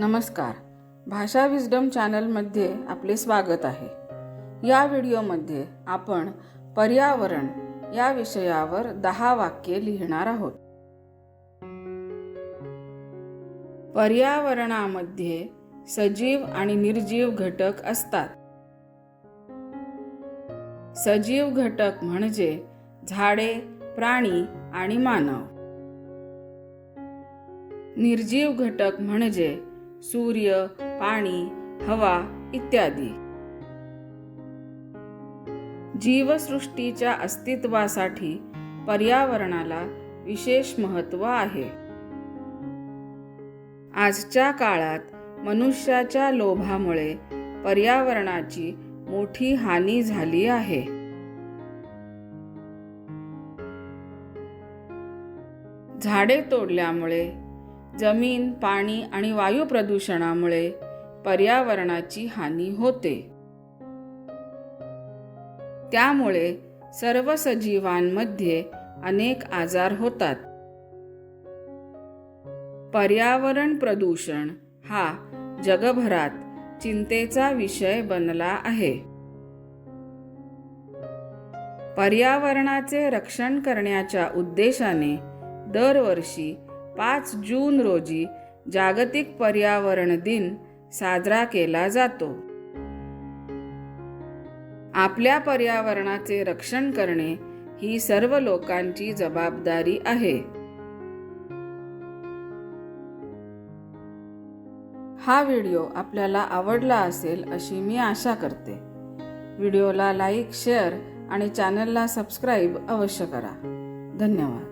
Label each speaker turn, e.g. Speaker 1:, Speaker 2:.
Speaker 1: नमस्कार. भाषा विजडम चॅनलमध्ये आपले स्वागत आहे. या व्हिडिओमध्ये आपण पर्यावरण या विषयावर दहा वाक्ये लिहिणार आहोत. पर्यावरणामध्ये सजीव आणि निर्जीव घटक असतात. सजीव घटक म्हणजे झाडे प्राणी आणि मानव. निर्जीव घटक म्हणजे सूर्य पाणी हवा इत्यादी. जीवसृष्टीच्या अस्तित्वासाठी पर्यावरणाला विशेष महत्त्व आहे. आजच्या काळात मनुष्याच्या लोभामुळे पर्यावरणाची मोठी हानी झाली आहे. झाडे तोडल्यामुळे जमीन पाणी आणि वायू प्रदूषणामुळे पर्यावरणाची हानी होते. त्यामुळे सर्व सजीवांमध्ये अनेक आजार होतात. पर्यावरण प्रदूषण हा जगभरात चिंतेचा विषय बनला आहे. पर्यावरणाचे रक्षण करण्याच्या उद्देशाने दरवर्षी पाच जून रोजी जागतिक पर्यावरण दिन साजरा केला जातो. आपल्या पर्यावरणाचे रक्षण करणे ही सर्व लोकांची जबाबदारी आहे. हा व्हिडिओ आपल्याला आवडला असेल अशी मी आशा करते. व्हिडिओला लाईक शेअर आणि चॅनलला सबस्क्राईब अवश्य करा. धन्यवाद.